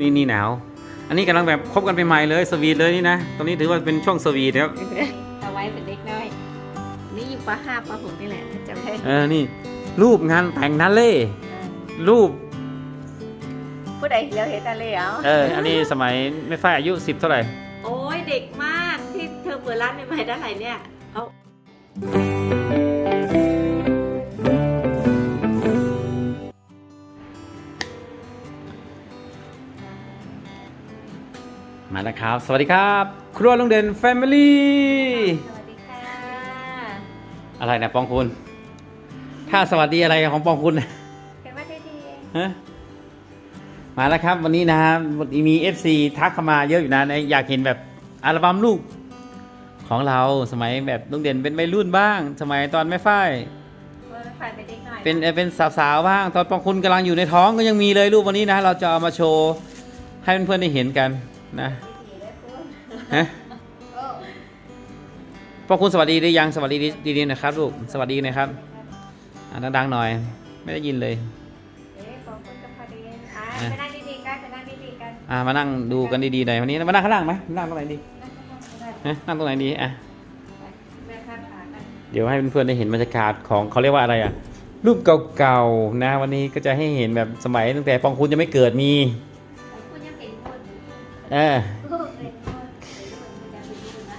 นี่นี่หนาว อันนี้กำลังแบบคบกันใหม่ๆเลยสวีทเลยนี่นะ ตอนนี้ถือว่าเป็นช่วงสวีทครับ เอาไว้เป็นเด็กน้อย นี่อยู่ปห้าปหกนี่แหละจำได้เออ นี่ รูปงานแต่งนันเล่ รูป ผู้ใดเลี้ยวเห็นอะไรเหรอเออ อันนี้สมัยไม่ฝ้ายอายุสิบเท่าไหร่ โอ้ยเด็กมากที่เธอเปิดร้านใหม่ๆได้ไหนเนี่ย เอา มาแล้วครับ สวัสดีครับ ครัวลุงเด่นแฟมิลี่สวัสดีค่ะ อะไรนะปองคุณ ถ้าสวัสดีอะไรของปองคุณนะเป็นว่าได้ดีฮะมาแล้วครับวันนี้นะครับวันนี้มี FC ทักเข้ามาเยอะอยู่นะในอยากเห็นแบบอัลบั้มลูกของเราสมัยแบบลุงเด่นเป็นวัยรุ่นบ้าง สมัยตอนไม่ฝ้ายเปิดฝ่ายเป็นเด็กหน่อยเป็นเอ่อเป็นสาวๆบ้างตอนปองคุณกำลังอยู่ในท้องก็ยังมีเลยรูปวันนี้นะ เราจะเอามาโชว์ให้เพื่อนๆได้เห็นกัน นะฮะปองคุณสวัสดีหรือยังสวัสดีดีๆนะครับลูกสวัสดีนะครับอะดังๆหน่อย ไม่ได้ยินเลยเอ๊ะขอบคุณกับพอดีอะไปนั่งดีๆกันไปนั่งดีๆกันอะมานั่งดูกันดีๆหน่อยวันนี้มานั่งข้างล่างไหมนั่งตรงไหนดีนั่งข้างๆก็ได้ฮะนั่งตรงไหนดีอะไปแม่ข้างขากันเดี๋ยวให้เพื่อนๆได้เห็นบรรยากาศของเขาเรียกว่าอะไรอะรูปเก่าๆนะ วันนี้ก็จะให้เห็นแบบสมัยตั้งแต่ปองคุณจะไม่เกิดมี เออเป็นคนเป็นคนยังเป็นอยู่นะ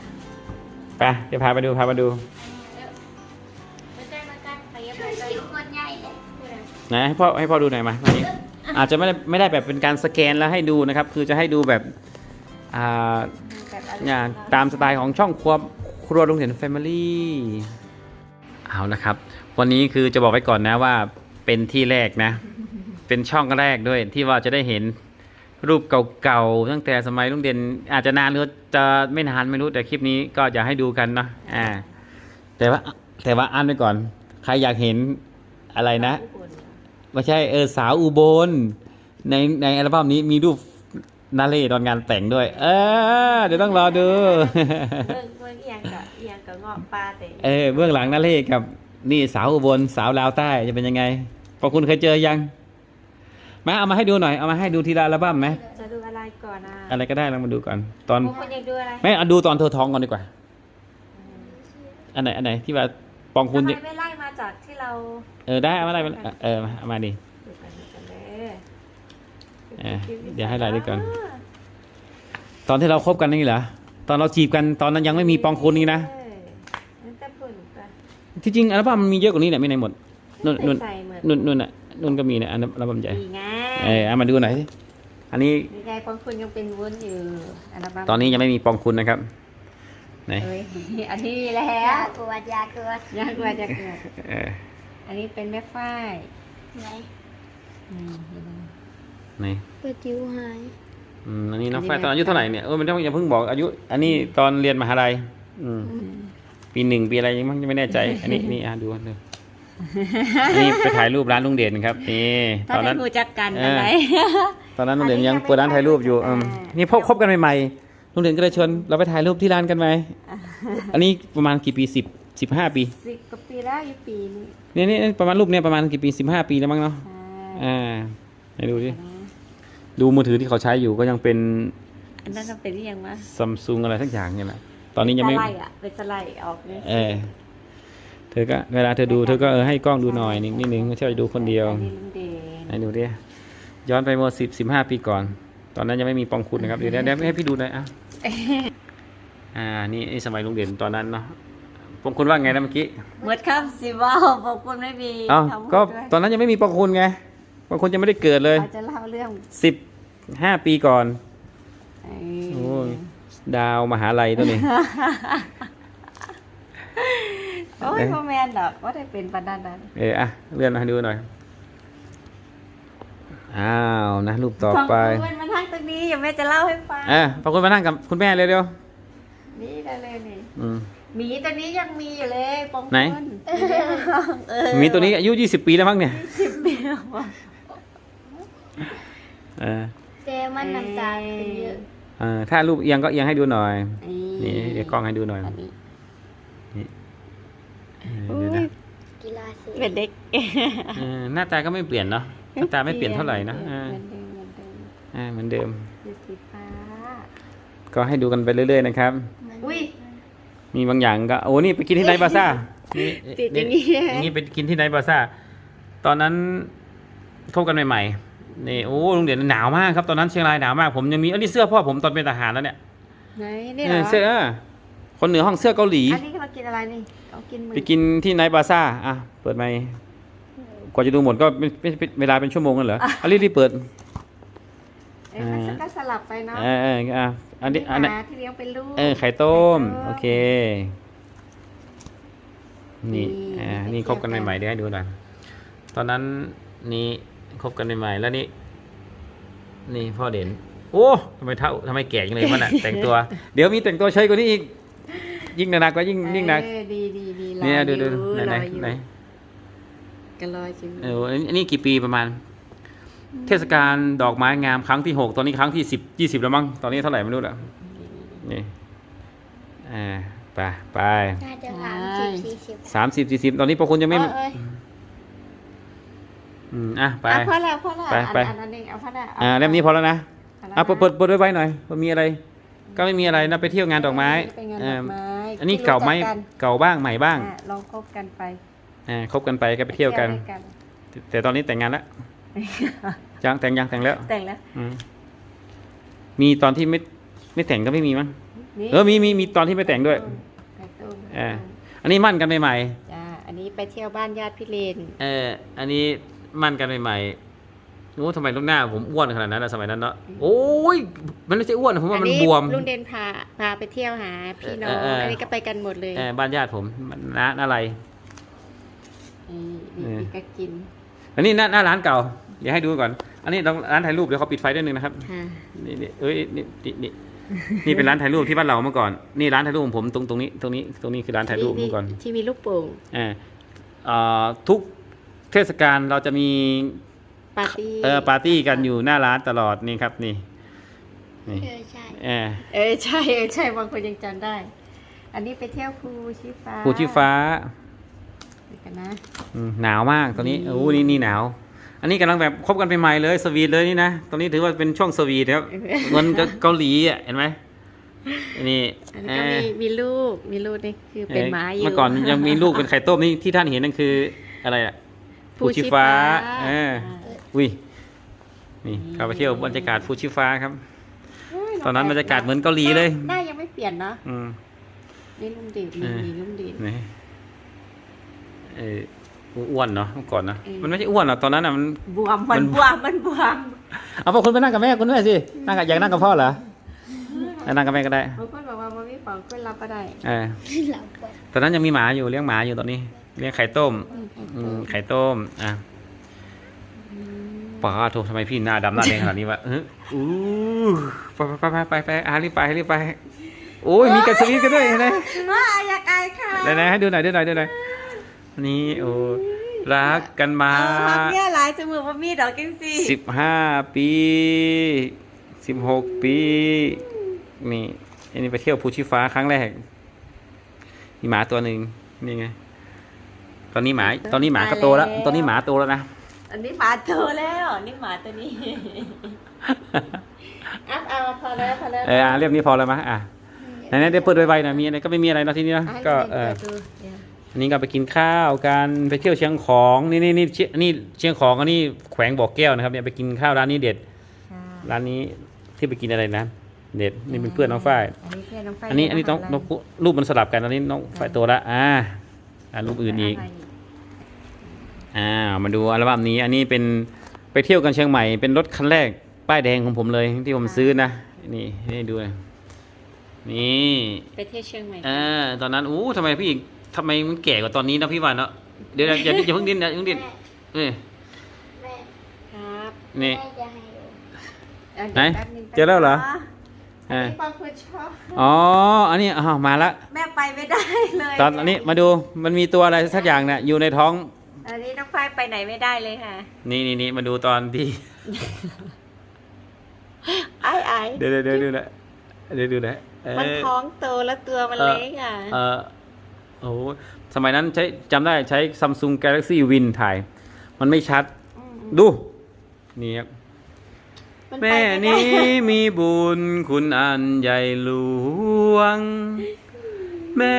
ไปเดี๋ยวพาไปดูพาไปดูไม่ใช่มาตั้งไปยังไงเลยคนใหญ่เลยนะให้พ่อให้พ่อดูหน่อยมาวันนี้อาจจะไม่ได้ไม่ได้แบบเป็นการสแกนแล้วให้ดูนะครับ คือจะให้ดูแบบอ่าเนี่ยตามสไตล์ของช่องครัวครัวลุงเห็นแฟมิลี่เอานะครับ วันนี้คือจะบอกไว้ก่อนนะว่าเป็นที่แรกนะ เป็นช่องแรกด้วยที่ว่าจะได้เห็น รูปเก่าๆตั้งแต่สมัยลุงเด่นอาจจะนานหรือจะไม่นานไม่รู้แต่คลิปนี้ก็อยากให้ดูกันเนาะอ่า แต่ว่าแต่ว่าอันไว้ก่อน ใครอยากเห็นอะไรนะไม่ใช่เออสาวอุบล ในในอัลบั้มนี้มีรูปนาเล่ตอนงานแต่งด้วย เออเดี๋ยวต้องรอดู เบิ่งเบิ่งเอียงกับเอียงกับเงาะปลาแต่เออเบื้องหลังนาเล่กับนี่สาวอุบลสาวลาวใต้จะเป็นยังไงพอคุณเคยเจอยัง มาเอามาให้ดูหน่อยเอามาให้ดูทีละอัลบั้มไหมจะดูอะไรก่อนอะอะไรก็ได้ลองมาดูก่อนตอนพวกคุณอยากดูอะไรไม่เอาดูตอนเธอท้องก่อนดีกว่า อันไหนอันไหนที่ว่าปองคุณทำไมจะไม่ไล่มาจากที่เรา เออได้เอามาได้เออเอามาดิดูกันดูกันเลยเออเดี๋ยวให้ไล่ด้วยกันตอนที่เราคบกันนี่เหรอตอนเราจีบกันตอนนั้นยังไม่มีปองคุณนี่นะเออนั่นแต่ปุ่นกันที่จริงอัลบั้มมันมีเยอะกว่านี้เนี่ยไม่ในหมดนุ่นนุ่นใส่เหมือนนุ่นนุ่นอะนุ่นก็มีเนี่ยอันอัลบั้มใหญ่ดีไง เออเอามาดูหน่อยสิอันนี้ดีไงปองคุณยังเป็นวุ้นอยู่อัลบั้มตอนนี้ยังไม่มีปองคุณนะครับไหนเอ้ยอันนี้มีแล้ยาวกวดยากวดยากกว่าจะเกิดเอออันนี้เป็นแม่ฝ้ายไหนอืมเห็นไหมไหนเปิดจิ๋วหาย อืมอันนี้น้องอันนี้ฝ้ายตอนไม่อายุเท่าไหร่เนี่ยเออมันต้องอย่าเพิ่งบอกอายุ อันนี้ตอนเรียนมหาลัยอืมปีหนึ่งปีอะไรยังไม่แน่ใจ อันนี้นี่อะดูดูอั นนี้ไปถ่ายรูปร้านลุงเด่นครับนี่ถ้าตอนได้นั้นรู้จักกันเอออะไรตอนนั้นลุงเด่นอันนี้ยังยังไม่เปิดร้านถ่ายรูปอยู่ถ่ายอืมอ่านี่พบคบกันใหม่ๆลุงเด่นก็เลยชวนเราไปถ่ายรูปที่ร้านกันไหมอันนี้ประมาณกี่ปีสิบสิบห้าปีสิบกว่าปีแล้วอยู่ปีนี้เนี่ยนี่ประมาณรูปเนี่ยประมาณกี่ปีสิบห้าปีแล้วมั้งเนาะใช่อ่าไหนดูดิดูมือถือที่เขาใช้อยู่ก็ยังเป็นอันนั้นก็เป็นที่ยังวะซัมซุงอะไรสักอย่างเนี่ยแหละตอนนี้ยังไม่สไลด์อะเป็นสไลด์ออกเลยเออเธอก็เวลาเธอดูเธอก็เออให้กล้องดูหน่อยนิดนิดนึงไม่ใช่ว่าดูคนเดียวอันนี้ลุงเดนไหนดูดิย้อนไปเมื่อสิบสิบห้าปีก่อน ตอนนั้นยังไม่มีปองคุณนะครับเดี๋ยวเดี๋ยวเดี๋ยวให้พี่ดูหน่อยอะอ่านี่นี่สมัยลุงเด่นตอนนั้นเนาะปองคุณว่าไงนะเมื่อกี้หมดคำสิว่าบอกคุณไม่มีเอ้าคำพูดก็ด้วยตอนนั้นยังไม่มีปองคุณไงปองคุณยังไม่ได้เกิดเลยอาจจะเล่าเรื่องสิบห้าปีก่อนเอโอ้ยอดาวมหาลัยตัวนี้ โอ้ยพ่อแมนดอกว่าได้เป็นปันนันนั้นเอออะเลื่อนมาให้ดูหน่อย อ้าวนะรูปต่อไปของคุณมาทั้งตรงนี้อย่าแม่จะเล่าให้ฟังเอะพอคุณมานั่งกับคุณแม่เลยเร็วนี่ได้เลยนี่อืม หมีตัวนี้ยังมีอยู่เลยปองไหนคุณเออมีตัวนี้อายุ20ปีแล้วมั้งเนี่ยสิบปีแล้วอะเออเจมันน้ำตาลเป็นเยอะ เออถ้ารูปเอียงก็เอียงให้ดูหน่อย นี่นี่เดี๋ยวกล้องให้ดูหน่อย อันนี้ เออเดี๋ยวนะกีฬาสีเป็นเด็กเออหน้าตาก็ไม่เปลี่ยนเนาะหน้าตาไม่เปลี่ยนเท่าไหร่นะเออเหมือนเดิมเหมือนเดิมเอ่าเหมือนเดิมเป็นสีฟ้าก็ให้ดูกันไปเรื่อยๆนะครับ อุ้ย มีบางอย่างก็โอ้นี่ไปกินที่ไนท์บาซ่านี่ติดอย่างนี้อย่างนี้ไปกินที่ไนท์บาซ่าตอนนั้นคบกันใหม่ๆนี่โอ้ลุงเด่นหนาวมากครับตอนนั้นเชียงรายหนาวมากผมยังมีอันนี้เสื้อพ่อผมตอนเป็นทหารแล้วเนี่ยไหนนี่เอเหรออเสื้อเออ คนเหนือห้องเสื้อเกาหลี อันนี้เรากินอะไรนี่เรากินหมือไปกินที่ไนท์บาซ่าอะเปิดไมค์กว่าจะดูหมดก็ไม่ไม่ไม่เวลาเป็นชั่วโมงกันเหรออะรีบๆเปิด เอ้ยมันก็สลับไปเนาะเออเอออะอันนี้อันนี้หมาที่เลี้ยงเป็นลูก เออไข่ต้ม ไข่ต้มโอเค นี่นี่อ่าไปนี่เที่ยวคบกันกัน ใหม่ๆเดี๋ยวให้ดูหน่อยตอนนั้นนี่คบกันใหม่ๆแล้วนี่นี่พ่อเด่นโอ้ทำไมเท่าทำไมแก่จังเลยมันอะ แต่งตัว เดี๋ยวมีแต่งตัวใช้กว่านี้อีก ยิ่งหนักก็ยิ่งยิ่งหนัก เออดีดีดีรอเนี่ยดูอดูยู่ไหนไหนรออยู่ไหนก็รออยู่เอออันนี้กี่ปีประมาณ เทศกาลดอกไม้งามครั้งที่หกตอนนี้ครั้งที่สิบยี่สิบแล้วมั้งตอนนี้เท่าไหร่ไม่รู้แล้วนี่อ่าไปไปน่าจะสามสิบสี่สิบสามสิบสี่สิบตอนนี้พวกคุณยังไม่ เออเอ้ยอืมอะไปอะพอแล้วพอแล้วไปไป อันอันนั้นเองเอาพอแล้วอ่าเล่มนี้พอแล้วนะเอาแล้วอะเปิดเปิดเปิดไว้หน่อยว่ามีอะไร ก็ไม่มีอะไรนะไปเที่ยวงานดอกไม้ไปงานเอดออกไม้ อันนี้ที่เก่าไหมรู้จักันเก่าบ้างใหม่บ้างอะลองคบกันไปอ่าคบกันไปก็ไปเที่ยวกันด้วยแต่ตอนนี้แต่งงานแล้วยังแต่งยังแต่งแล้ว แต่งแล้วอืมมีตอนที่ไม่ไม่แต่งก็ไม่มีมั้งนี่เออมีมีมีตอนที่ไม่แต่งด้วยไข่ต้มเอออันนี้มั่นกันใหม่จ้าอันนี้ไปเที่ยวบ้านญาติพี่เลนๆเอออันนี้มั่นกันใหม่ๆ โอ้ทำไมลูกหน้าผมอ้วนขนาดนั้นนะสมัยนั้นเนาะโอ้ยมันไม่ใช่อ้วนผมว่ามันบวมลุงเดนพาพาไปเที่ยวหาพี่น้องเออเอออัอันนี้ก็ไปกันหมดเลยเออบ้านญาติผมมันน้าอะไรนี่เออนี่ก็กิน อันนี้หน้าหน้าร้านเก่าเดี๋ยวให้ดูก่อน อันนี้ร้านถ่ายรูปเดี๋ยวเขาปิดไฟด้วยหนึงนะครับค่ะนี่นี่เอ้ยนี่นี่นี่นี่เป็นร้านถ่ายรูปที่บ้านเราเมื่อก่อน นี่ร้านถ่ายรูปของผมตรงตรงนี้ตรงนี้ตรงนี้คือร้านถ่ายรูปเมื่อก่อน ที่มีลูกโป่งอ่าเอ่อทุกเทศกาลเราจะมี ปาร์ตี้เออปาร์ตี้กันอยู่หน้าร้านตลอดนี่ครับนี่นี่เออใช่ เออเออใช่เออใช่บางคนยังจำได้ อันนี้ไปเที่ยวภูชีฟ้าภูชีฟ้าเดี๋ยวกันนะ อืมหนาวมากตอนนี้นี่โอ้นี่นี่หนาว อันนี้กำลังแบบคบกันใหม่ๆเลยสวีทเลยนี่นะตอนนี้ถือว่าเป็นช่วงสวีทครับเหมือนกับเกาหลีอะเห็นไหมอันนี้อันนี้ก็มีมีลูกมีลูกนี่คือเป็นหมาอยู่เมื่อก่อนยังมีลูกเป็นไข่ต้มนี่ที่ท่านเห็นนั่นคืออะไรอะภูชีฟ้าเออ อุ้ยนี่เข้าไปเที่ยวบรรยากาศฟูชิฟ้าครับเฮ้ยตอนนั้นบรรยากาศเหมือนเกาหลีเลยหน้ายังไม่เปลี่ยนเนาะอืมนี่ลุงดีดเอนี่อนี่ลุงดีดนี่เอออ้วนเนาะเมื่อก่อนนะเออมันไม่ใช่อ้วนหรอกตอนนั้นอะมันบวมมันมันบวมมันบวมเอาพอคุณไปนั่งกับแม่คุณด้วยสินั่งกับอยากนั่งกับพ่อเหรอไปนั่งกับแม่ก็ได้บางคนบอกว่ามันไม่เป่าก็รับก็ได้เออเราก็ตอนนั้นยังมีหมาอยู่เลี้ยงหมาอยู่ตอนนี้ เลี้ยงไข่ต้มอืมไข่ต้มอะ ป้าโททำไมพี่หน้าดำหน้าแดงขนาดนี้วะเอออู้ไปไปไปไปไปอะรีบไปรีบไป โอ้ยมีกระสวีทกันด้วยเห็นไหมว่าอยากอายค่ะไหนไหนให้ดูหน่อยดูหน่อยดูหน่อยนี่โอ้รักกันมาเอาพักเนี่ยหลายจมูกว่ามีดอกกินสิสิบห้าปีสิบหกปีนี่อันนี้ไปเที่ยวภูชีฟ้าครั้งแรกมีหมาตัวหนึ่งนี่ไงตอนนี้หมาตอนนี้หมาก็โตแล้ว ตอนนี้หมาโตแล้วนะ อันนี้หมาโตแล้วนี่หมาตัวนี้อัพเอาพอแล้วพอแล้วเอออะเรียบนี้พอแล้วมั้ยอะไหนๆได้เปิดไวๆหน่อยมีอะไรก็ไม่มีอะไรเนาะที่นี่เนาะให้ก็เด็เออๆปิดดูเดี๋ยวอันนี้ก็ไปกินข้าวกันไปเที่ยวเชียงของนี่นี่นี่เชียนี่เชียงของอันนี้แขวงบ่อแก้วนะครับเนี่ยไปกินข้าวร้านนี้เด็ดค่ะร้านนี้ที่ไปกินอะไรนะเด็ดนี่เป็นเพื่อนน้องฝ้ายอันนี้เพื่อนน้องฝ้ายอันนี้อันนี้ต้องทำะไรน้องรูปมันสลับกันอันนี้น้องฝ้ายโตละอ่าอ่ารูปอื่นอีกะไร อ่ามาดูอัลบั้มนี้อันนี้เป็นไปเที่ยวกันเชียงใหม่เป็นรถคันแรกป้ายแดงของผมเลยที่ผมซื้อนะนี่นี่ดูนะนี่ไปเที่ยวเชียงใหม่เออตอนนั้นอู้ทำไมพี่ทำไมมันแก่กว่าตอนนี้นะพี่วานเนาะเดี๋ยวนะอย่าอย่าเพิ่งดิ้นนะอย่าเพิ่งดิ้นเอ้ยแม่ครับนี่แม่จะให้ดูอะไหนดี๋ยวแป๊บงเจอแล้วเหรออัอ่านนี้บางคนชอบอ๋อ อันนี้อ้าวมาละแม่ไปไม่ได้เลย ตอนอันนี้มาดูมันมีตัวอะไรสักอย่างเนี่ยอยู่ในท้อง อันนี้น้องฝ้ายไปไหนไม่ได้เลยค่ะ นี่นี่นี่มาดูตอนที่ ไอ้ไอ้เดี๋ยวเดี๋ยวเดี๋ยวดูนะเดี๋ยวดูนะเออมันท้องโตแล้วตัวมันเออเล็กอะเออโอ้โหสมัยนั้นใช้จำได้ใช้ Samsung Galaxy Win ถ่าย มันไม่ชัดมดู นี่ครับ มันมันไปแม่ไม่ได้ นี้มีบุญคุณอันใหญ่หลวง แม่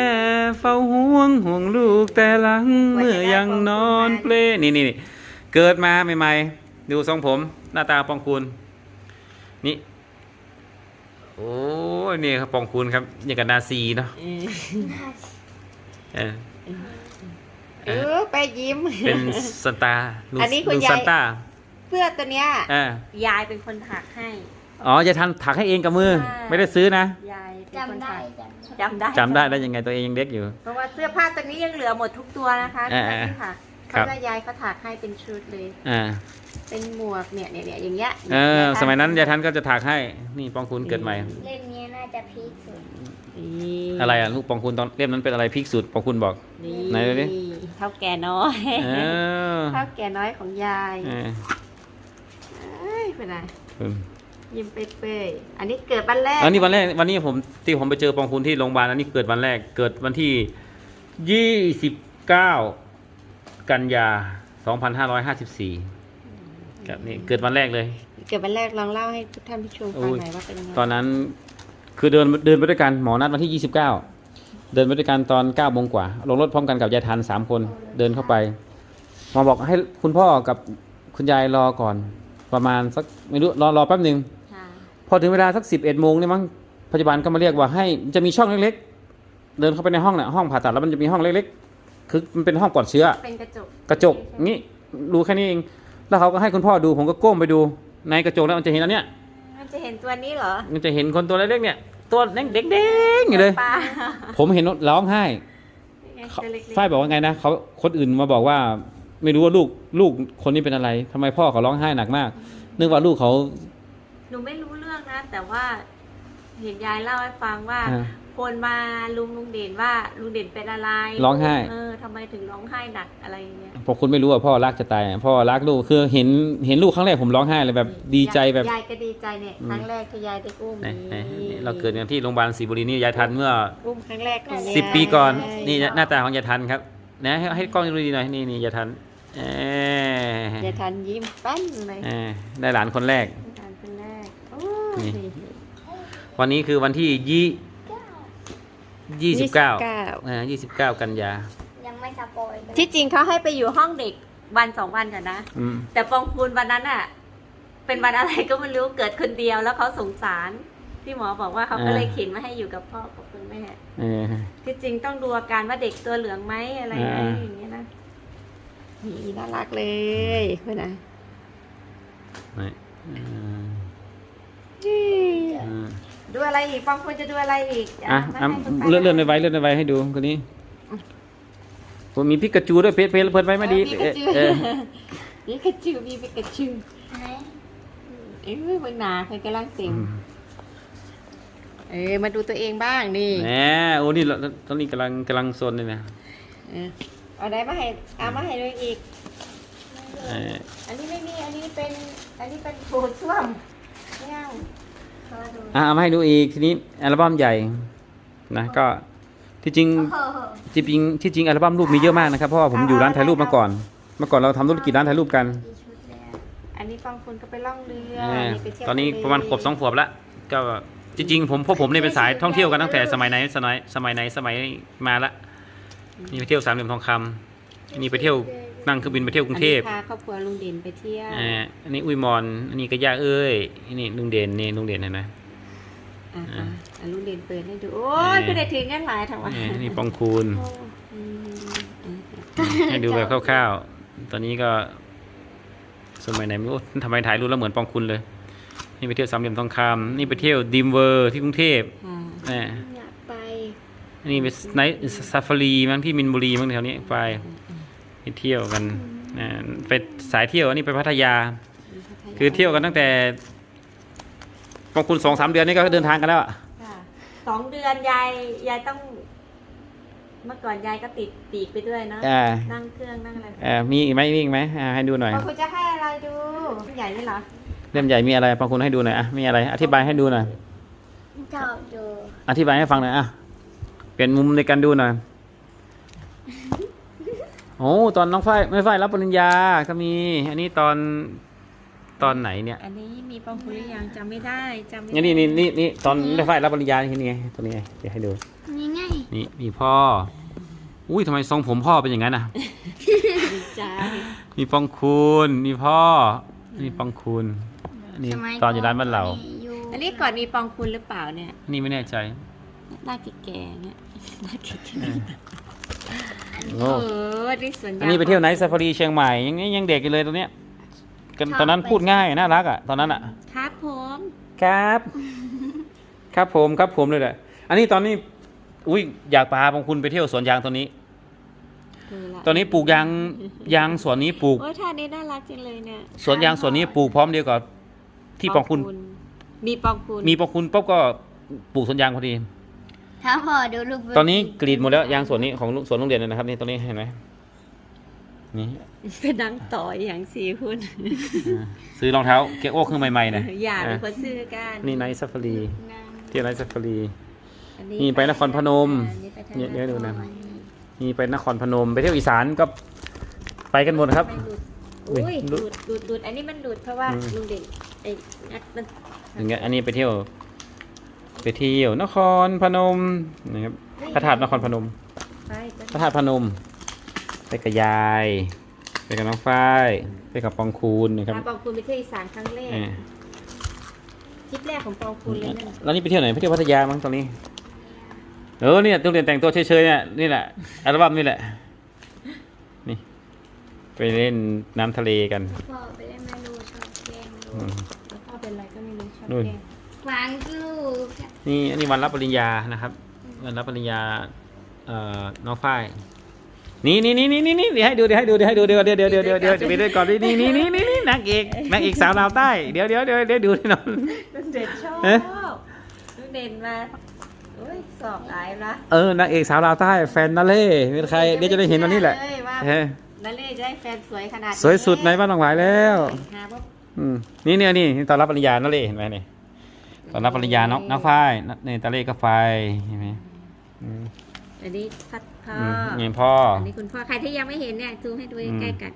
เฝ้าห่วงห่วงลูกแต่หลังเมื่อยังนอนเปลนี่นี่นี่เกิดมาใหม่ๆดูทรงผม หน้าตาปองคุณนี่ โอ้ยนี่ครับปองคุณครับอย่างกับนาซีเนาะเออเออเออไปยิ้ม เป็นซันตาลุงอันนี้คุณลุงยายซันตาเสื้อตัวเนี้ยเออยายเป็นคนถักให้ อ๋อยายทันถักให้เองกับมือใช่ไม่ได้ซื้อนะยาย เป็นคนจำได้ถักจำได้จำได้จำได้ได้ยังไงตัวเองยังเด็กอยู่ เพราะว่าเสื้อผ้าตัวนี้ยังเหลือหมดทุกตัวนะคะเออเออที่ถักครัเขาบ จะยายเขาถักให้เป็นชุดเลย อ่าเป็นหมวกเนี่ยเนี่ยเนี่ยอย่างเงี้ยเออาสมัยนั้นยายทันก็จะถักให้นี่ปองคุณเกิดใหม่ เล่มนี้น่าจะพีคสุดนี่อะไรอะลูกปองคุณตอนเล่มนั้นเป็นอะไรพีคสุดปองคุณบอก นี่ไหนดูดิ เท่าแก่น้อยเออเท่าแก่น้อยของยายเออเอ้ยเป็นไรอืม ยิ้มเป้ยๆอันนี้เกิดวันแรกอันนี้วันแรกวันนี้ผมที่ผมไปเจอปองคุณที่โรงพยาบาลอันนี้เกิดวันแรกเกิดวันที่ยี่สิบเก้ากันยาสองพันห้าร้อยห้าสิบสี่ครับนี่เกิดวันแรกเลย เกิดวันแรกลองเล่าให้ทุกท่านผู้ชมฟังหน่อยว่าเป็นยังไงตอนนั้นคือเดินเดินไปด้วยกันหมอนัดวันที่29เดินไปด้วยกันตอน9โมงกว่า ลงรถพร้อมกันกับยายทันสามคนเดินเข้าไปหมอบอกให้คุณพ่อกับคุณยายรอก่อนประมาณสักไม่รู้รอรอแป๊บหนึ่งค่ะ พอถึงเวลาสัก11โมงนี่มั้งพยาบาลก็มาเรียกว่าให้จะมีช่องเล็กๆ เดินเข้าไปในห้องน่ะห้องผ่าตัดแล้วมันจะมีห้องเล็กๆ คือมันเป็นห้องปลอดเชื้อ เป็นกระจกกระจกงี้ดูแค่นี้เอง แล้วเขาก็ให้คุณพ่อดูผมก็ก้มไปดูในกระจกแล้วมันจะเห็นอันเนี้ยมันจะเห็นตัวนี้เหรอ มันจะเห็นคนตัวเล็กๆเนี่ย ตัวเด็กๆอยู่เลยปลาผมเห็นร้องไห้ตัวเล็กๆฝ้ายบอกว่าไงนะเขาคนอื่นมาบอกว่าไม่รู้ว่าลูกลูกคนนี้เป็นอะไรทำไมพ่อเขาร้องไห้หนักมากนึกว่าลูกเขา หนูไม่รู้เรื่องนะ แต่ว่าเห็นยายเล่าให้ฟังว่า อ่า คนมาลุงลุงเด่นว่าลุงเด่นเป็นอะไรร้องไห้ เออทำไมถึงร้องไห้หนักอะไรอย่างเงี้ยพอคุณไม่รู้ว่าพ่อรักจะตายอะพ่อรักลูกคือเห็นเห็นลูกครั้งแรกผมร้องไห้เลยแบบดีใจแบบ ยายก็ดีใจเนี่ยอืม ครั้งแรกที่ยายได้อุ้มนี่นี่นี่เราเกิดกันที่โรงพยาบาลศรีบุรีนี่ยายทันเมื่อ อุ้มครั้งแรกของสิบปีก่อนยายนี่หน้าตาของยายทันครับ นะให้ให้กล้องดูดีหน่อยนี่นี่ยายทันเอ่อยายทันยิ้มแป้นเลย เอ่อได้หลานคนแรก นี่นี่วันนี้คือวันที่ยี่ยี่สิบเก้า29อ่ายี่สิบเก้ากันยา ยังไม่สปอยกันที่จริงเขาให้ไปอยู่ห้องเด็กวันสองวันก่อนนะ อืมแต่ปองคูณวันนั้นอะ เป็นวันอะไรก็ไม่รู้เกิดคนเดียวแล้วเขาสงสารที่หมอบอกว่าเขาก็เลยเข็นมาให้อยู่กับพ่อกับคุณแม่เออ ที่จริงต้องดูอาการว่าเด็กตัวเหลืองไหมอะไรไหมอ่าอย่างเงี้ยนะนี่น่ารักเลยคุณนะ นี่อืมอืม ดูอะไรอีกปองคูณจะดูอะไรอีกอะมาอะให้คุณป้าเลื่อนเลื่อนไว้เลื่อนไว้ให้ดูคนนี้ผมมีพิกาจูด้วยเพจเพจเพิ่นไว้ไม่ดีเออเออมีกระจูมีปิกาจูไหนเอ้ยเบิ่งหนาเคยกำลังเต็อืมมเออมาดูตัวเองบ้างนี่แหมโอ้นี่เราตอนนี้กำลังกำลังโซนเลยนะเออเอาได้มาให้เอามาให้ด้วยอีกเอออันนี้ไม่มีอันนี้เป็นอันนี้เป็นโถส้วมไม่เอาขอดูอะเอามาให้ดูอีกทีนี้อัลบั้มใหญ่นะก็ที่จริงโอ้โหที่จริงที่จริงอัลบั้มรูปมีเยอะมากนะครับเพราะว่าผมอยู่ร้านถ่ายรูปมาก่อน เมื่อก่อนเราทำธุรกิจร้านถ่ายรูปกันกี่ชุดแล้วอันนี้ฟังคุณก็ไปล่องเรืออ่าไปเที่ยวตอนนี้ทลประมาณขวบสองขวบแล้วก็จริงๆผมพวกผมเนี่ยเป็นสายท่องเที่ยวกันตั้งแต่สมัยไหนสมัยสมัยไหนสมัยมาละนี่ไปเที่ยวสามเหลี่ยมทองคำนี่ไปเที่ยว นั่งเครื่องบินไปเที่ยวกรุงเทพอันนี้พาครอบครัวลุงเด่นไปเที่ยวอ่าอันนี้อุ้ยมอน อันนี้ก็ย่าเอ้ยอันนี้ลุงเด่นนี่ลุงเด่นเห็นไหมอ่าอ่าอ่าลุงเด่นเปิดให้ดูโอ้ยอ่าคือได้ถึงกันหลายทั้งวันนี่นี่ปองคูณโอ้อืมอืมให้ดูแบบคร่าวๆ ตอนนี้ก็สมัยไหนไม่รู้ทำไมถ่ายรูปแล้วเหมือนปองคุณเลย นี่ไปเที่ยวสามเหลี่ยมทองคำนี่ไปเที่ยวดิมเวอร์ที่กรุงเทพค่ะแหมอยากไปอันนี่ไปไนท์ซาฟารีมั้งที่มินบุรีมั้งแถวนี้ไปไป เที่ยวกันนะไปสายเที่ยวอันนี้ไปพัทยา คือเที่ยวกันตั้งแต่ปองคุณสองสามเดือนนี่ก็เดินทางกันแล้วอะค่ะสองเดือนยายยายต้อง เมื่อก่อนยายก็ติดปีกไปด้วยเนาะอ่านั่งเครื่องนั่งอะไรอ่ามีอีกไหมมีอีกไหมอ่าให้ดูหน่อย พอคุณจะให้อะไรดูใหญ่เลยเหรอเล่มใหญ่มีอะไรปองคุณให้ดูหน่อยอะมีอะไร อธิบายให้ดูหน่อยชอบดูอธิบายให้ฟังหน่อยอะเปลี่ยนมุมในการดูหน่อย โอ้ตอนน้องฝ้ายไม่ฝ้ายรับปริญญาก็มี อันนี้ตอนตอนไหนเนี่ยอันนี้มีปองคุณหรือยังจำไม่ได้จำไม่นี่ได้นี่นี่นี่นี่ตอนได้ไฟรับปริญญาที่นี่ไงตัวนี้ไงเดี๋ยวให้ดูนี่ไงนี่มีพ่อ อุ้ยทำไมทรงผมพ่อเป็นอย่างนั้นอะดีใจมีปองคุณมีพ่อมีปองคุณนี่สมัตอนอยู่ร้านบ้านเราอยู่อันนี้ก่อนมีปองคุณหรือเปล่าเนี่ย นี่ไม่แน่ใจหน้าแก่ๆเนี่ยหน้าแก่ โอ้ๆเออนี่สวนยางอันนี้ไปเที่ยวไนท์ซาฟารีเชียงใหม่ยังยังเด็กอยู่เลยตรงเนี้ยกันตอนนั้นพูดง่ายน่ารักอะตอนนั้นอะ ครับผมครับ ครับผมครับผมเลยแหละอันนี้ตอนนี้ อุ้ยอยากพาบางคุณไปเที่ยวสวนยางตัวนี้ ดูละตอนนี้ปลูกยางยางสวนนี้ปลูก โอ้ยท่านี้น่ารักจังเลยเนี่ยสวนยางสวนนี้ปลูกพร้อมเดียวกับที่ปองคุณ มีปองคุณมีปองคุณปุ๊บก็ปลูกสวนยางพอดี ถ้าพอดูลูกตอนนี้กรีดหมดแล้วยางสวนนี้ของสวนโรงเรียนนะครับนี่ตรงนี้เห็นไหมนี่เป็นดังต่อยอย่างสีคุณอ่าซื้อรองเท้าเก็กโอ้คือใหม่ๆนะอย่าเป็นอะคนซื้อกันนี่ไนท์ซาฟารีนางเที่ยวไนท์ซาฟารีอันี่ไปนครพนมอัไปทางเนี่ยเดี๋ยวดูนะครนี่ไปนครพนม ไปเที่ยวอีสานก็ไปกันหมดครับไม่ดูดอุ้ยอุ้ยดูดูดดดูดดูดอันนี้มันดูดเพราะว่าอืมลุงเด่นไอ้งัดมันอย่างเงี้ยอันนี้ไปเที่ยว ไปเที่ยวนครพนมนะครับพระธาตุนครพนม ไปไปพระธาตุพนม ไปกับยาย ไปกับน้องฝ้าย ไปกับปองคูณนะครับพาปองคุณไปเที่ยวอีสานครั้งแรกอ่าทริปแรกของปองคุณเลยนั่นแล้วนี่ไปเที่ยวไหนไปเที่ยวพัทยามั้งตอนนี้ เออเนี่ยต้องเรียนแต่งตัวเฉยๆเนี่ยนี่แหละอัลบั้มนี่แหละ นี่ ไปเล่นน้ำทะเลกัน พ่อไปเล่นมาดูชอบแกงดูอืมแล้วพ่อเป็นอะไรก็ไม่รู้ชอบนู่น แกล้งวางลูก นี่อันนี้วันรับปริญญานะครับ วันรับปริญญาเอ่อน้องฝ้ายนี่นี่นี่นี่นี่นี่เดี๋ยวให้ดูเดี๋ยวให้ดูเดี๋ยวให้ดูเดี๋ยวเดี๋ยวเดี๋ยวเดี๋ยวเดี๋ยวเดี๋ยวจะไปเล่นก่อนนี่นี่นี่นี่นี่นางเอกนางเอกสาวลาวใต้เดี๋ยวเดี๋ยวเดี๋ยวเดี๋ยวดูหน่อยลุงเด่นชอบเด่นมาโอ้ยสอบหลายละเออนางเอกสาวลาวใต้แฟนนาเล่เป็นใครเดี๋ยวจะได้เห็นวันนี้แหละเฮ้ยนั่นเลยจะได้แฟนสวยขนาดสวยสุดในบ้านหนองหวายแล้วอืมนี่เนี่ยนี่ตอนรับปริญญานาเล่เห็นไหมเนี่ย ตอนรับปริญญาน้องน้องฝ้ายนี่ตาเล่ก็ไฟเห็นไหมอืมอันนี้พัดพ่ออือมเงี้ยพ่อ อันนี้คุณพ่อใครที่ยังไม่เห็นเนี่ยซูมให้ดูใกล้ๆกัน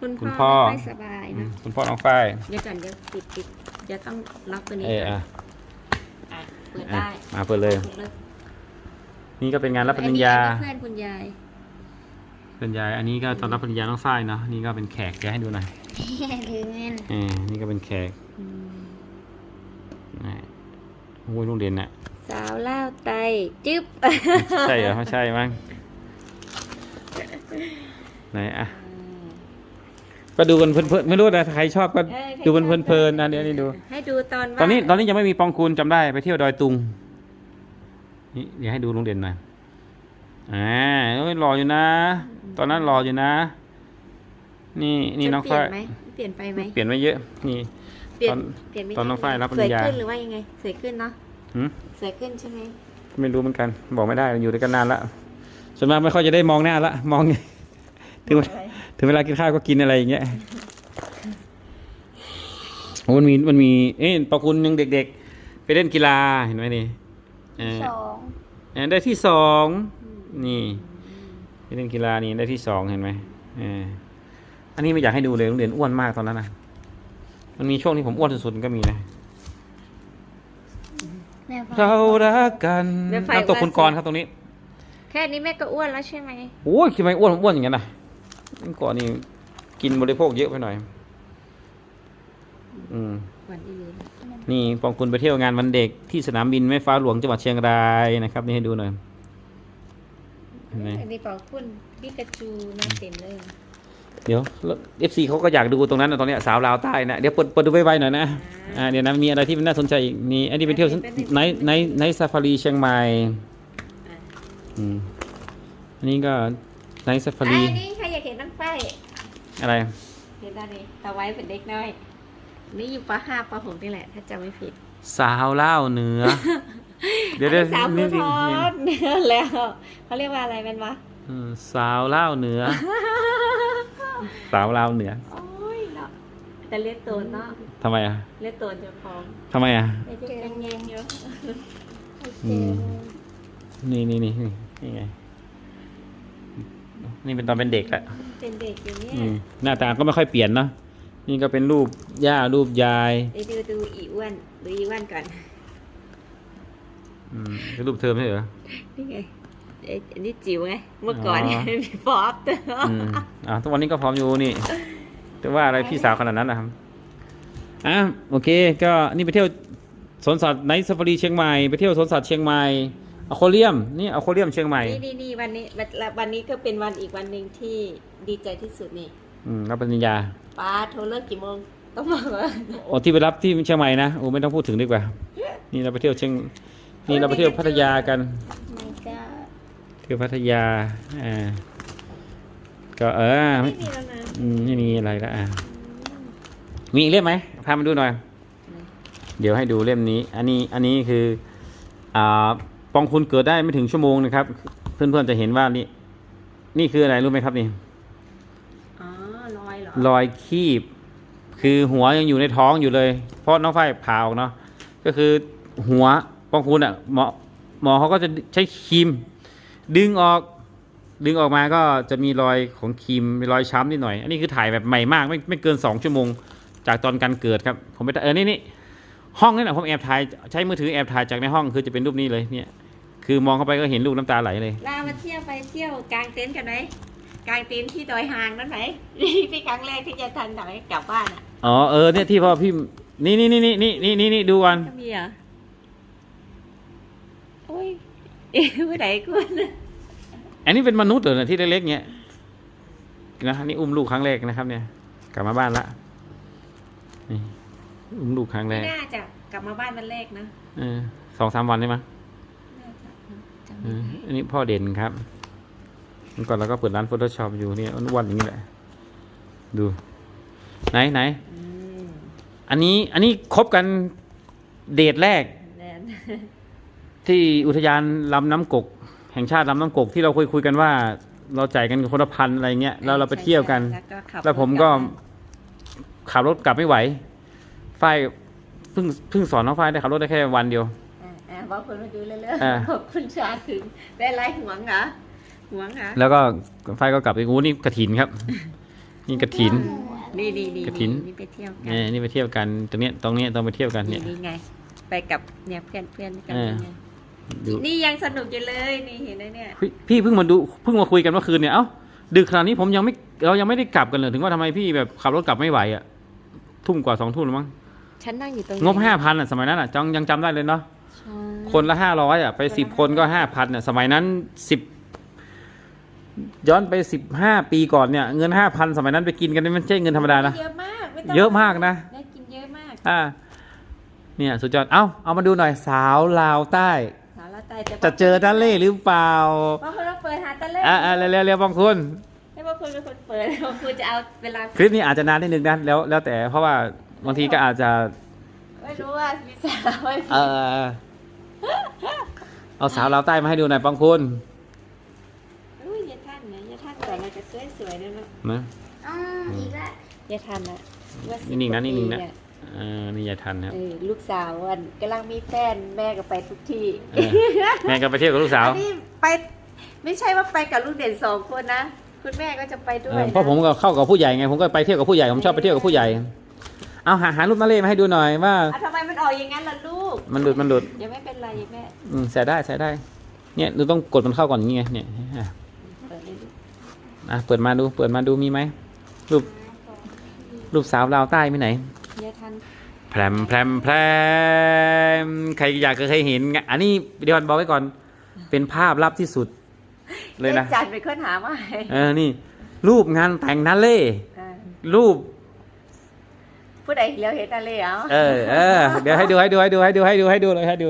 คุณคุณพ่อพ่อไม่ค่อยสบายอืนะมคุณพ่อน้องฝ้ายเดี๋ยวก่อนเดี๋ยวปิดปิดเดี๋ยวต้องล็อกตัวนี้เออก่อนอะอะเปิดอะได้มาเปิดเลยปิดเลยนี่ก็เป็นงานรับปริญญาอันนี้เพื่อนคุณยายปริญญาอันนี้ก็ตอนรับปริญญาน้องฝ้ายเนาะนี่ก็เป็นแขกเดี๋ยวให้ดูหน่อยถึงเงินอ่านี่ก็เป็นแขก โอ้ยโรงเรียนน่ะ สาวเล่าวไตจึ๊บใช่เหรอไม่ใช่มั้งไหนอะก็ดูกันเพลินๆไม่รู้นะใครชอบก็เออใครดูมันชอบเพลินๆนะเดี๋ยวนี้ดู ให้ดูตอนว่าตอนนี้ตอนนี้ยังไม่มีปองคูณจำได้ไปเที่ยวดอยตุงนี่เดี๋ยวให้ดูโรงเรียนหน่อยอ่าเอ้ยรออยู่นะ ตอนนั้นรออยู่นะ นี่นี่น้องจะเปลี่ฝ้ายนไหมเปลี่ยนไปไหมเปลี่ยนไว้เยอะ นี่ เปลี่ยตอนนเปลี่ยนไม่ตอนน้องฝ้ายรับปริญญาสวยขึ้นหรือว่ายังไง สวยขึ้นเนาะหืมสวยขึ้นใช่ไหมไม่รู้เหมือนกัน บอกไม่ได้อยู่ด้วยกันนานละส่วนมากไม่ค่อยจะได้มองหน้าละมองถึงเวลาถึงเวลากินข้าวก็กินอะไรอย่างเงี้ยโอ้มันมีมันมีเอ้ยปะคุณยังเด็ก ๆ ไปเล่นกีฬาเห็นไหมนี่เออสองเออได้ที่สองนี่ไปเล่นกีฬานี่ได้ที่สองเห็นไหมเอออันนี้ไม่อยากให้ดูเลยโรงเรียนอ้วนมากตอนนั้นนะ มันมีช่วงที่ผมอ้วนสุดๆก็มีนะแม่พ่อเรารักกันน้ำตกคุณกรครับตรงนี้แค่นี้แม่ก็อ้วนแล้วใช่ไหมโอ้ยทำไมอ้วนผมอ้วนอย่างนั้นน่ะนี่ก่อนนี่กินบริโภคเยอะไปหน่อย อืม วันอีเลยนี่ปองคุณไปเที่ยวงานวันเด็กที่สนามบินแม่ฟ้าหลวงจังหวัดเชียงรายนะครับ นี่ให้ดูหน่อยเห็นไหม อันนี้ของคุณพิกาจูมาเต็มเลย เดี๋ยวเอฟซีเขาก็อยากดูตรงนั้นนะตอนเนี้ยสาวลาวใต้นะเดี๋ยวเปิดเปิดดูไวๆหน่อยนะอ่าเดี๋ยวนะมีอะไรที่มันน่าสนใจอีกนี่อันนี้ไปเที่ยวไนท์ไนท์ไนท์ซาฟารีเชียงใหม่อะอืมอันนี้ก็ไนท์ซาฟาอันรีนี้ใครอยากเห็นน้องไฟอะไรเห็นได้เลยตาไว้เป็นเด็กน้อยนี่อยู่ปห้าปหกนี่แหละ ถ้าจำไม่ผิด สาวเล่าวเหนือเดี๋ยวเดี๋ยวสาวภูนี่ทนี่รแล้วเขาเรียกว่าอะไรเป็นวะอืมสาวเล่าวเหนือ สาวลาวเหนือโอ้ยเนาะแต่เลียนโตนเนาะทำไมอะเลียนโตนเจะพองทำไมอะได้จุดแดงๆเยอะอืมนี่นี่นี่นี่นี่ไงนี่เป็นตอนเป็นเด็กแหละเป็นเด็กอยู่เนี่ยอืมหน้าตาก็ไม่ค่อยเปลี่ยนเนาะนี่ก็เป็นรูปย่ารูปยายไปดูดูอีอ้วนดูอีอ้วนก่อนอืมเป็นรูปเธอไม่ใช่เหรอนี่ไงเอ้ยอันนี้จิ๋วไง เมื่อก่อนอ๋อมีฟอฟเตอร์อืมอ่าทุกวันนี้ก็พร้อมอยู่นี่แต่ว่าอะไรพี่สาวขนาดนั้นนะครับอะโอเค ก็นี่ไปเที่ยวสวนสัตว์ไนท์ซาฟารีเชียงใหม่ไปเที่ยวสวนสัตว์เชียงใหม่อควาเรียมนี่อควาเรียมเชียงใหม่นี่นี่นี่วันนี้วันวันนี้ก็เป็นวันอีกวันหนึ่งที่ดีใจที่สุดนี่ อืมรับปริญญาป้าโทรเลิกกี่โมงต้องบอกว่าโอ้ที่ไปรับที่เชียงใหม่นะโอ้ไม่ต้องพูดถึงดีกว่า นี่เราไปเที่ยวเชียงนี่เราไปเที่ยวพัทยากัน ไม่ก็เที่ยวพัทยา อ่า ก็เออไม่มีแล้วนะอืมไม่มีอะไรละอะมีอีกเล่มไหมพามาดูหน่อย เดี๋ยวให้ดูเล่มนี้ อันนี้ อันนี้คือ อ่า ปองคุณเกิดได้ไม่ถึงชั่วโมงนะครับ เพื่อนๆจะเห็นว่านี่ นี่คืออะไรรู้ไหมครับนี่ อ๋อลอยเหรอรอยคีบ คือหัวยังอยู่ในท้องอยู่เลย เพราะน้องฝ้ายผ่าออกเนาะ ก็คือหัวปองคุณอะ หมอ หมอเขาก็จะใช้ครีม ดึงออก ดึงออกมาก็จะมีรอยของครีมมีรอยช้ำนิดหน่อย อันนี้คือถ่ายแบบใหม่มากไม่ไม่เกิน 2 ชั่วโมง จากตอนการเกิดครับ ผมไปเออนี่นี่ห้องนี่แหละผมแอบถ่ายใช้มือถือแอบถ่ายจากในห้องคือจะเป็นรูปนี้เลยเนี่ย คือมองเข้าไปก็เห็นรูปน้ำตาไหลเลยเามาเที่ยวไปเที่ยวกลางเต็นท์กันไหมกลางเต็นท์ที่ดอยหางนั่นไหมที่ครั้งแรกที่จะทันไหนกลับบ้านอ๋อเออเนี่ยที่พ่อพี่นี่นี่นี่นี่นี่นี่นี่ดูวันมีเหรอโอ้ย เอ๊ะเมื่อไหร่กูอันนี้เป็นมนุษย์เหรอเนี่ยที่เล็กๆเนี่ยนะนี่อุ้มลูกครั้งแรกนะครับ เนี่ย กลับมาบ้านละนี่อุ้มลูกครั้งแรไม่กน่าจะกลับมาบ้านวันแรกนะเออสองสามวันได้มั้งน่าจะนะจำเอไม่อได้อันนี้พ่อเด่นครับเมื่อก่อนเราก็เปิดร้าน Photoshop อยู่เนี่ยวันอย่างนี้แหละ ดู ไหนไหนอืมอันนี้อันนี้คบกันเดทแรกแน่น ที่อุทยานลำน้ำกก แห่งชาติลำน้ำกกที่เราคุยคุยกันว่า เราจ่ายกันคนละพันอะไรเงี้ยแล้วเราไปเที่ยวกัน แล้วก็ขับแล้วผมก็ขับรถกลับไม่ไหวฝ้ายเพิ่งเพิ่งสอนน้องฝ้ายได้ขับรถได้แค่วันเดียวอ่าอ่าบอกคนมาดูเรื่อยอ่าๆขอบคุณชาถึงได้ไรหวงเหรอหวงเหรอแล้วก็ฝ้ายก็กลับไปงูนี่กระถินครับ นี่กระถินนี่นี่นี่กฐินนี่ไปเที่ยวกัเนี่ยนี่ไปเที่ยวกันตรงเนี้ยตรงเนี้ยต้องไปเที่ยวกันนี่เนี่ยนี่ไง ไปกับเนี่ยเพื่อนเพื่อนกันเออไง ดูนี่ยังสนุกอยู่เลยนี่เห็นไหมเนี่ยพี่พี่เพิ่งมาดูเพิ่งมาคุยกันเมื่อคืนเนี่ยเอ้าดึกขนาดนี้ผมยังไม่เรายังไม่ได้กลับกันเลยถึงว่าทำไมพี่แบบขับรถกลับไม่ไหวอะทุ่มกว่าสองทุ่มแล้วมั้งฉันนั่งอยู่ตรงงบห้าพันอะสมัยนั้นอะจังยังจำได้เลยเนาะใช่คนละห้าร้อยอะไปสิบคนก็ห้าพันอะสมัยนั้นสิบย้อนไปสิบห้าปีก่อนเนี่ยเงินห้าพันสมัยนั้นไปกินกันนี่มันไม่ใช่เงินธรรมดานะ เยอะมากไต้งเยอะมากนะ ได้กินเยอะมาก อ่า เนี่ยสุดยอด เอ้า เอามาดูหน่อยสาวลาวใต้สาวละไต แต่จะเจอดันเล่หรือเปล่าว่าคุณต้องเปิดหาตะเล่อ่าอ่าเร็วๆเร็วบางคุณให้ว่าคุณเป็นคนเปิดว่าคุณจะเอาเวลาคลิปนี้อาจจะนานนิดนึงนะแล้วแล้วแต่เพราะว่าบางทีก็อาจจะไม่รู้ว่ามีสาวไม่มีเออเอาสาวลาวใต้มาให้ดูหน่อยบางคุณอุ้ยอยาท่านนะอยาท่านก่อนเราจะสวยๆนะเนาะนะอ๋ออีกละอยาท่านนะว่าสิบนิ่งๆนะกว่านิ่งๆนะปี เยเออนี่ยายทันครับเออลูกสาววันกำลังมีแฟนแม่ก็ไปทุกที่เออแม่ก็ไปเที่ยวกับลูกสาวอันนี้ไปไม่ใช่ว่าไปกับลูกเด่นสองคนนะคุณแม่ก็จะไปด้วเอยอเพราะผมก็เข้ากับผู้ใหญ่ไงผมก็ไปเที่ยวกับผู้ใหญ่ผมชอบไปเที่ยวกับผู้ใหญ่ เอาหาหารูปนาเล่มาให้ดูหน่อยว่า อะทำไมมันออกอย่างนั้นล่ะลูกมันหลุดมันหลุดยังไม่เป็นไรแม่อืมใส่ได้ใส่ได้ เนี่ยเราต้องกดมันเข้าก่อนอย่างเงี้ยเนี่ยอะเปิดเลยลูกอะเปิดมาดูเปิดมาดูมีไหมรูปรูปสาวลาวใต้มีไหนอ ยาทันแพรมแพรมแพรมใครอยากเคยเห็นงะอันนี้เดี๋ยวบอกไว้ก่อน เป็นภาพลับที่สุด เลยนะจ๊จันเป็นคนหามาให้เออนี่ รูปงานแต่งนันเล่อ่ารูปผู้ใดเลี้ยวเห็นอะไรเหรอเออเออเดี๋ยวให้ดูให้ดูให้ดูให้ดูให้ดูให้ดูเลยให้ดู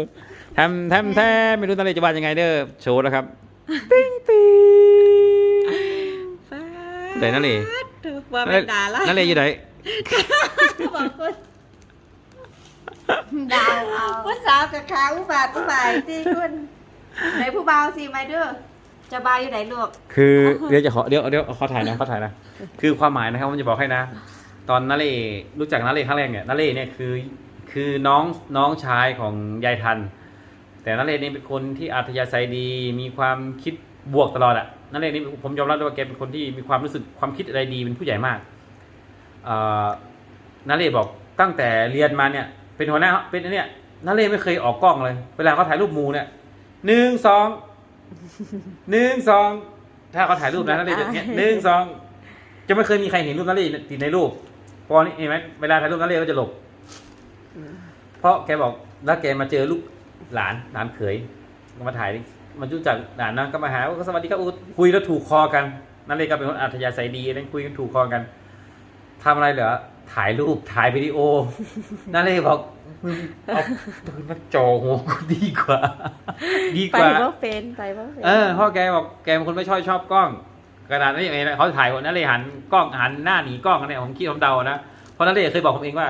ทำทำแท้ไม่รู้นันเล่จะว่ายังไงเด้อโชว์แล้วครับปิ้งปิ้งฟ้าไหนนั่นเล่ว่าไม่ด่าละนั่นเล่อยู่ไหน บอกคนดาวเอาผู้สาวกับขาอุบาทอุบายที่คุณไหนผู้บ่าวสิมาเด้อจะบายอยู่ไหนลูกคือเดี๋ยวจะขอเดี๋ยวเดี๋ยวขอถ่ายนะขอถ่ายนะคือความหมายนะครับผมจะบอกให้นะ ตอนนาเล่รู้จักนาเล่ครั้งแรกเนี่ยนาเล่เนี่ยคือคือน้องน้องชายของยายทัน แต่นาเล่นี่เป็นคนที่อัธยาศัยดี มีความคิดบวกตลอดอะนาเล่นี่ผมยอมรับเลยว่าแกเป็นคนที่มีความรู้สึกความคิดอะไรดีเป็นผู้ใหญ่มากเอ่อ นาเรศบอกตั้งแต่เรียนมาเนี่ย เป็นหัวหน้าเป็นอันเนี่ยนาเรศไม่เคยออกกล้องเลย เวลาเขาถ่ายรูปหมูเนี่ยหนึ่งสองหนึ่งสองถ้าเขาถ่ายรูปนะนาเรศเนี่ยหนึ่งสองจะไม่เคยมีใครเห็นรูปนาเรศติดในรูปเพอนี่เห็นไหมเวลาถ่ายรูปนาเรศก็จะหลบเพราะแกบอกแล้วแกมาเจอลูกหลานหลานเขยก็มาถ่ายมันรู้จักหลานนะก็มาหาว่าสวัสดีครับอูคุยแล้วถูกคอกันนั่นเลยก็เป็นคนอัธยาศัยดีนั่นคุยกันถูกคอกัน ทำอะไรเหรอถ่ายรูปถ่ายวิดีโอ นั่นเลยบอกมึงเอาปืนมาจ่อหัวกูดีกว่า ดีไปกว่า ว่าเป็นไปว่าเป็นเออเพ่อแกบอกแกเป็นคนไม่ชอบชอบกล้องขนาดนั้นยังไงนะเขาถ่ายคนนั้นเลยหันกล้องหันหน้าหนีกล้องเนี่ยผมคิดผมเดานะเพราะนั่นเลยเคยบอกผมเองว่า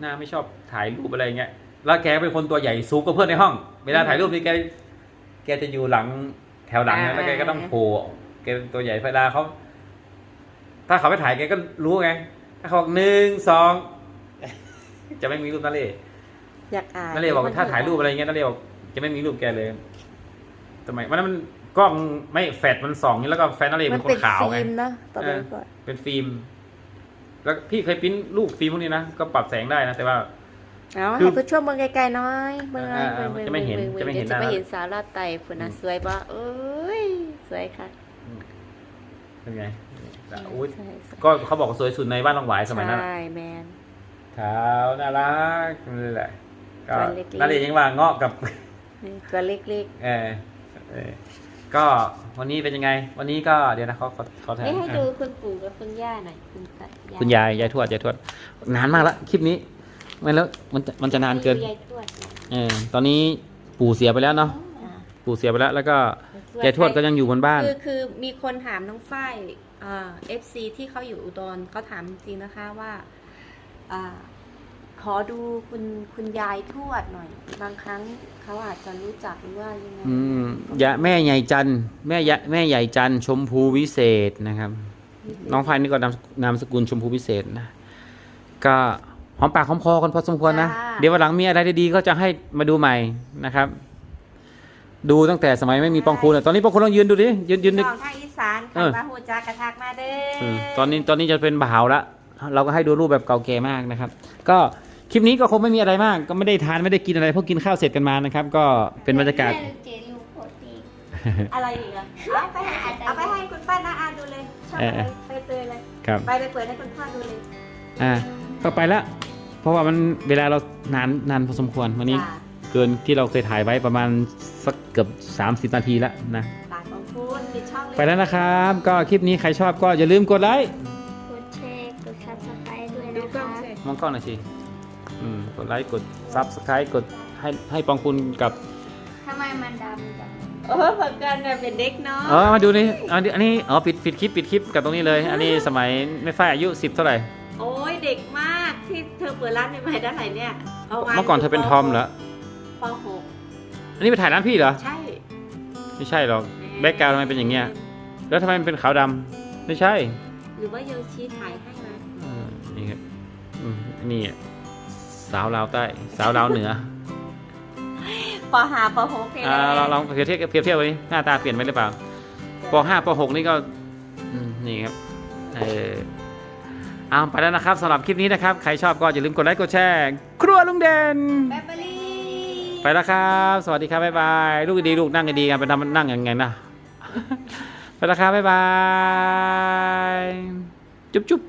หน้าไม่ชอบถ่ายรูปอะไรเงี้ยแล้วแกเป็นคนตัวใหญ่สูงกว่าเพื่อนในห้อง เวลาถ่ายรูปนี่แกแกจะอยู่หลังแถวหลังนะแล้วแกก็ต้องโผล่แกเป็นตัวใหญ่เวลาเขา ถ้าเขาไปถ่ายแกก็รู้ไง ถ้าเขาบอกหนึ่งสองจะไม่มีรูปนั่นเลยอยากอ่านนั่นเลยบอกว่าถ้าถ่ายรูปอะไรเงี้ยนั่นเลยบอกจะไม่มีรูปแกเลยทำไมวันนั้นมันกล้องไม่แฟลชมันส่องนี่แล้วก็แฟนนั่นเลยมัเป็นนคนเป็นขาวไงฟิล์มนะต่อไปก่อนเป็นฟิล์มแล้วพี่เคยปริ้นรูปฟิล์มพวกนี้นะก็ปรับแสงได้นะแต่ว่าเอาคือให้ผู้ชมเมืองไกลๆหน้อยเมืองอะไรอ่าเมืองจะไม่เห็นมืองจะไม่เห็นดี๋ยวจะไม่หน้าเห็นสาวลาดไต่ฝุ่นนะสวยปะเอ้ยสวยค่ะเป็นไง อุ้ย ใช่ใช่ก็เขาบอกว่าสวยสุดในบ้านลองหวายสมัยนั้นอะใช่แมน ขาวน่ารักนี่แหละก็ตัวเล็กๆน่าเรียนยังว่าเงาะกับ นี่ตัวเล็กเออเออก็วันนี้เป็นยังไง วันนี้ก็เดี๋ยวนะเขาเขาเขาๆถ่ายนี่ให้ดูคุณปู่กับคุณย่าหน่อยคุณตาคุณยายยายทวดยายทวด นานมากละคลิปนี้ไม่แล้วมันจะมันจะนานเกินยายทวดเออตอนนี้ปู่เสียไปแล้วเนาะอ่าปู่เสียไปแล้ว แล้วก็ยายทวดก็ยังอยู่บนบ้าน คือคือมีคนถามน้องฝ้าย เอฟซีที่เขาอยู่อุดรเขาถามจริงๆนะคะว่าอ่าขอดูคุณคุณยายทวดหน่อย บางครั้งเขาอาจจะรู้จักหรือว่ายังไงอืมยะแม่ใหญ่จันทร์แม่ยะแม่ใหญ่จันทร์ชมพูวิเศษนะครับ น้องพายนี่ก็นามนามสกุลชมพูวิเศษนะ ก็หอมปากหอมคอกันพอสมควรนะ เดี๋ยววันหลังมีอะไรดีๆก็จะให้มาดูใหม่นะครับ ดูตั้งแต่สมัยไม่มีปองคูลตอนนี้ปองคูลลองยืนดูดิยืนยืนนึกน้องทางอี สานเอขันอมาหูจากกระทักมาเด้เอออตอนนี้ตอนนี้จะเป็นบ่าวละเราก็ให้ดูรูปแบบเก่าแก่มากนะครับ ก็คลิปนี้ก็คงไม่มีอะไรมาก ก็ไม่ได้ทานไม่ได้กินอะไรเพราะกินข้าวเสร็จกันมานะครับ ก็เป็นบรรยากาศแม่เจลูกโคตรดีอะไรอีกอะเอาไปให้เอาไปให้คุณป้าน้าอาดูเลยชอบอะไรไปเตยเลยครับไปไปเปิดให้คุณพ่อดูเลยอ่าก็ไปละเพราะว่ามันเวลาเรานานนานพอสมควรวันนี้จ้าเกินที่เราเคยถ่ายไว้ประมาณสักเกือบ 30 นาทีแล้วนะ ไปแล้วนะครับ ก็คลิปนี้ใครชอบก็อย่าลืมกดไลค์กดแชร์กดซับสไครต์ด้วยดูนะกล้คะองสิมองกล้องหน่อยสิอืมกดไลค์กดซับสไครต์กดให้ให้ปองคุณกับทำไมมันดำจังโอ้เหมือนกันเนี่ยเป็นเด็กเนาะเออมาดูนี่อันนี้อันนี้อ๋อปิดปิดคลิปปิดคลิปกับตรงนี้เลย อันนี้สมัยไม่ฝ้ายอายุ 10 เท่าไหร่ โอ้ยเด็กมากที่เธอเปิดร้านใหม่ๆได้ไหนเนี่ยประาณเมื่อก่อนเธอเป็นทอมเหรอปหกอันนี้ไปถ่ายร้านพี่เหรอ ใช่ ไม่ใช่หรอก แบ็กกราวด์ทำไมเป็นอย่างเงี้ย แล้วทำไมมันเป็นขาวดำไม่ใช่หรือว่าโยชิถ่ายให้มาเออนี่ครับอืมนี่อะสาวลาวใต้ สาวลาวเหนือปหาปหกเนี่ยอ่าลองลองเปรียบเทียบเปรียบเทียบวันนี้หน้าตาเปลี่ยนไปหรือเปล่าปห้าปหกนี่ก็อืมนี่ครับเออเอาไปแล้วนะครับสำหรับคลิปนี้นะครับ ใครชอบก็อย่าลืมกดไลค์กดแชร์ ครัวลุงเด่น แบเบอรี่ ไปแล้วครับ สวัสดีครับบ๊ายบายลูกดีลูกนั่งกันดีกันไปทำนั่งยังไงนะ ไปแล้วครับบ๊ายบายจุ๊บจุ๊บ